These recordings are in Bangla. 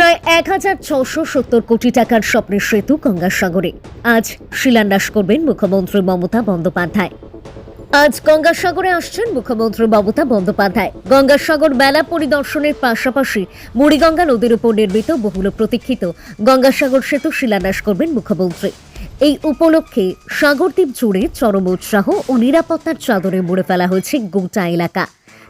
প্রায় এক হাজার ছশো সত্তর কোটি টাকার স্বপ্নের সেতু গঙ্গাসাগরে। আজ শিলান্যাস করবেন মুখ্যমন্ত্রী মমতা বন্দ্যোপাধ্যায়। আজ গঙ্গাসাগরে আসছেন মুখ্যমন্ত্রী মমতা বন্দ্যোপাধ্যায়। গঙ্গাসাগর মেলা পরিদর্শনের পাশাপাশি মুড়িগঙ্গা নদীর উপর নির্মিত বহুল প্রতীক্ষিত গঙ্গাসাগর সেতু শিলান্যাস করবেন মুখ্যমন্ত্রী। এই উপলক্ষে সাগরদ্বীপ জুড়ে চরম উৎসাহ ও নিরাপত্তার চাদরে মুড়ে ফেলা হয়েছে গোটা এলাকা।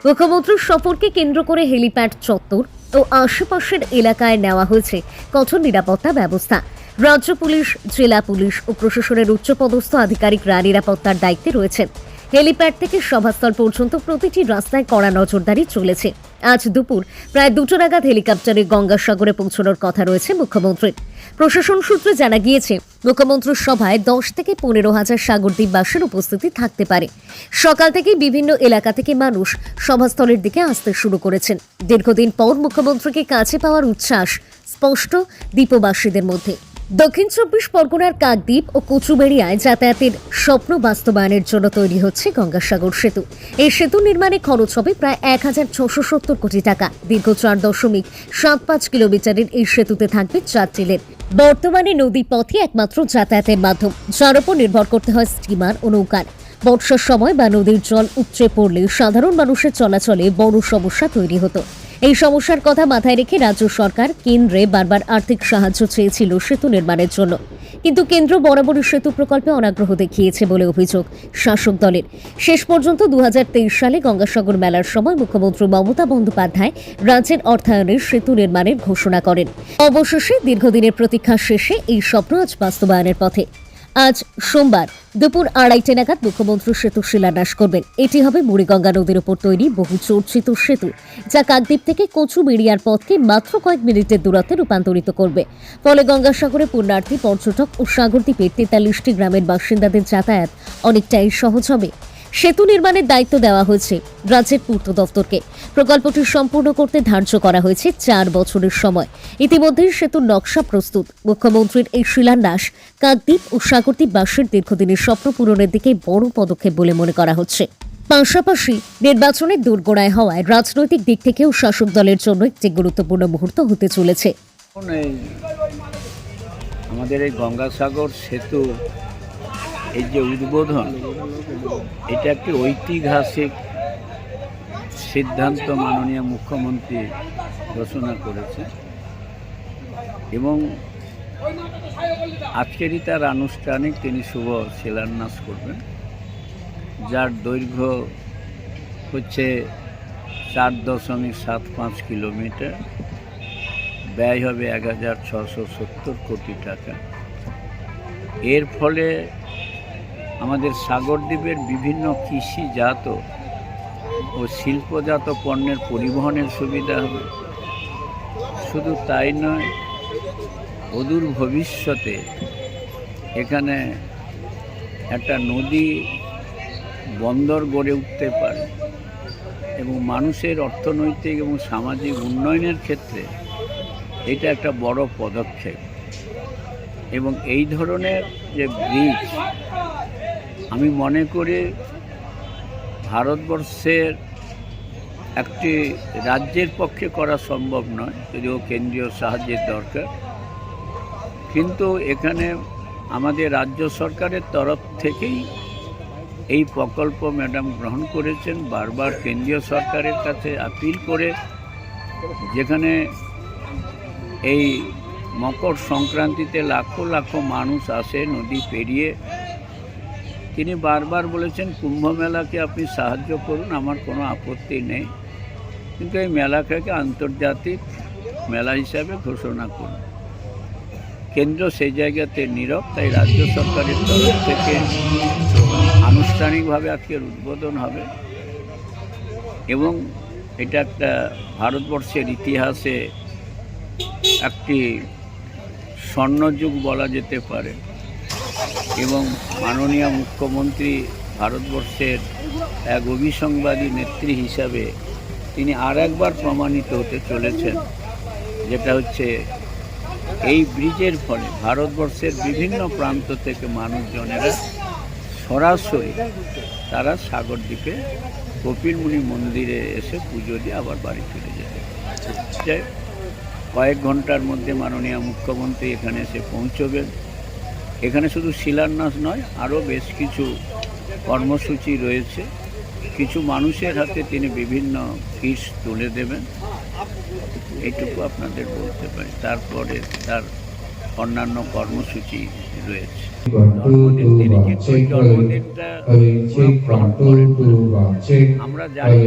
মুখ্যমন্ত্রীর সফরকে কেন্দ্র করে হেলিপ্যাড চত্বর ও আশেপাশের এলাকায় নেওয়া হয়েছে কঠোর নিরাপত্তা ব্যবস্থা। রাজ্য পুলিশ, জেলা পুলিশ ও প্রশাসনের উচ্চপদস্থ আধিকারিকরা নিরাপত্তার দায়িত্বে রয়েছেন হেলিপ্যাড থেকে সভাস্থল পর্যন্ত প্রতিটি রাস্তায় কড়া নজরদারি চলেছে। আজ দুপুর প্রায় দুটো নাগাদ হেলিকপ্টারে গঙ্গাসাগরে পৌঁছানোর কথা রয়েছে মুখ্যমন্ত্রীর প্রশাসন সূত্রে জানা গিয়েছে, মুখ্যমন্ত্রীর সভায় দশ থেকে পনেরো হাজার সাগরদ্বীপবাসীর উপস্থিতি থাকতে পারে। সকাল থেকে বিভিন্ন এলাকা থেকে মানুষ সভাস্থলের দিকে আসতে শুরু করেছেন। দীর্ঘদিন পর মুখ্যমন্ত্রীকে কাছে পাওয়ার উচ্ছ্বাস স্পষ্ট দ্বীপবাসীদের মধ্যে। দক্ষিণ চব্বিশ পরগনার কাকদ্বীপ ও কচুবেড়িয়ায় যাতায়াতের স্বপ্ন বাস্তবায়নের জন্য তৈরি হচ্ছে গঙ্গাসাগর সেতু। এই সেতু নির্মাণে খরচ হবে প্রায় এক হাজার ছশো সত্তর কোটি টাকা। দীর্ঘ চার দশমিক সাত পাঁচ কিলোমিটারের এই সেতুতে থাকবে চারটি লেন। বর্তমানে নদী পথে একমাত্র যাতায়াতের মাধ্যম। যার উপর নির্ভর করতে হয় স্টিমার ও নৌকার। বর্ষার সময় বা নদীর জল উপচে পড়লে সাধারণ মানুষের চলাচলে বড় সমস্যা তৈরি হতো। এই সমস্যার কথা মাথায় রেখে রাজ্য সরকার কেন্দ্রে বারবার আর্থিক সাহায্য চেয়েছিল সেতু নির্মাণের জন্য। কিন্তু কেন্দ্র বরাবরই সেতু প্রকল্পে অনাগ্রহ দেখিয়েছে বলে অভিযোগ শাসক দলের। শেষ পর্যন্ত দু হাজার তেইশ সালে গঙ্গাসাগর মেলার সময় মুখ্যমন্ত্রী মমতা বন্দ্যোপাধ্যায় রাজ্যের অর্থায়নের সেতু নির্মাণের ঘোষণা করেন। অবশেষে দীর্ঘদিনের প্রতীক্ষা শেষে এই স্বপ্ন আজ বাস্তবায়নের পথে। আজ সোমবার দুপুর আড়াইটে নাগাদ মুখ্যমন্ত্রী সেতু শিলান্যাস করবেন। এটি হবে মুড়িগঙ্গা নদীর ওপর তৈরি বহু চর্চিত সেতু, যা কাকদ্বীপ থেকে কচু মিড়িয়ার পথকে মাত্র কয়েক মিনিটের দূরত্বে রূপান্তরিত করবে। ফলে গঙ্গাসাগরে পুণ্যার্থী, পর্যটক ও সাগরদ্বীপের তেতাল্লিশটি গ্রামের বাসিন্দাদের যাতায়াত অনেকটাই সহজ হবে। সেতু নির্মাণের দায়িত্ব দেওয়া হয়েছে রাজ্যের পূর্ত দফতরকে। প্রকল্পটি সম্পূর্ণ করতে ধার্য করা হয়েছে চার বছরের সময়। ইতিমধ্যেই সেতুর নকশা প্রস্তুত। মুখ্যমন্ত্রীর এই শিলান্যাস কাকদ্বীপ ও সাগরদ্বীপবাসীর দীর্ঘদিনের স্বপ্ন পূরণের দিকে বড় পদক্ষেপ বলে মনে করা হচ্ছে। পাশাপাশি নির্বাচনের দোরগোড়ায় হওয়ায় রাজনৈতিক দিক থেকেও শাসক দলের জন্য একটি গুরুত্বপূর্ণ মুহূর্ত হতে চলেছে। আমাদের এই গঙ্গাসাগর সেতু এই যে উদ্বোধন, এটা একটি ঐতিহাসিক সিদ্ধান্ত মাননীয় মুখ্যমন্ত্রী ঘোষণা করেছে এবং আজকেরই তার আনুষ্ঠানিক তিনি শুভ শিলান্যাস করবেন, যার দৈর্ঘ্য হচ্ছে চার দশমিক সাত পাঁচ কিলোমিটার, ব্যয় হবে এক হাজার ছশো সত্তর কোটি টাকা। এর ফলে আমাদের সাগরদ্বীপের বিভিন্ন কৃষিজাত ও শিল্পজাত পণ্যের পরিবহনের সুবিধা হবে। শুধু তাই নয়, অদূর ভবিষ্যতে এখানে একটা নদী বন্দর গড়ে উঠতে পারে এবং মানুষের অর্থনৈতিক এবং সামাজিক উন্নয়নের ক্ষেত্রে এটা একটা বড় পদক্ষেপ। এবং এই ধরনের যে ব্রিজ আমি মনে করি ভারতবর্ষের একটি রাজ্যের পক্ষে করা সম্ভব নয়, যদিও কেন্দ্রীয় সাহায্যের দরকার। কিন্তু এখানে আমাদের রাজ্য সরকারের তরফ থেকেই এই প্রকল্প ম্যাডাম গ্রহণ করেছেন, বারবার কেন্দ্রীয় সরকারের কাছে আপিল করে, যেখানে এই মকর সংক্রান্তিতে লাখো লাখো মানুষ আসে, নদী পেরিয়ে তিনি বারবার বলেছেন কুম্ভ মেলাকে আপনি সাহায্য করুন, আমার কোনো আপত্তি নেই। কিন্তু এই মেলাটাকে আন্তর্জাতিক মেলা হিসাবে ঘোষণা করুন। কেন্দ্র সেই জায়গাতে নীরব, তাই রাজ্য সরকারের তরফ থেকে আনুষ্ঠানিকভাবে আজকের উদ্বোধন হবে এবং এটা একটা ভারতবর্ষের ইতিহাসে একটি স্বর্ণযুগ বলা যেতে পারে। এবং মাননীয় মুখ্যমন্ত্রী ভারতবর্ষের এক অভিসংবাদী নেত্রী হিসাবে তিনি আর একবার প্রমাণিত হতে চলেছেন, যেটা হচ্ছে এই ব্রিজের ফলে ভারতবর্ষের বিভিন্ন প্রান্ত থেকে মানুষজনেরা সরাসরি তারা সাগরদ্বীপে কপিলমুনি মন্দিরে এসে পুজো দিয়ে আবার বাড়ি ফিরে যেতে কয়েক ঘণ্টার মধ্যে মাননীয় মুখ্যমন্ত্রী এখানে এসে পৌঁছবেন। এখানে শুধু শিলান্যাস নয় আরও বেশ কিছু কর্মসূচি রয়েছে কিছু মানুষের হাতে তিনি বিভিন্ন ফিস তুলে দেবেন এইটুকু আপনাদের বলতে পারি তারপরে তার অন্যান্য কর্মসূচি রয়েছে আমরা জানি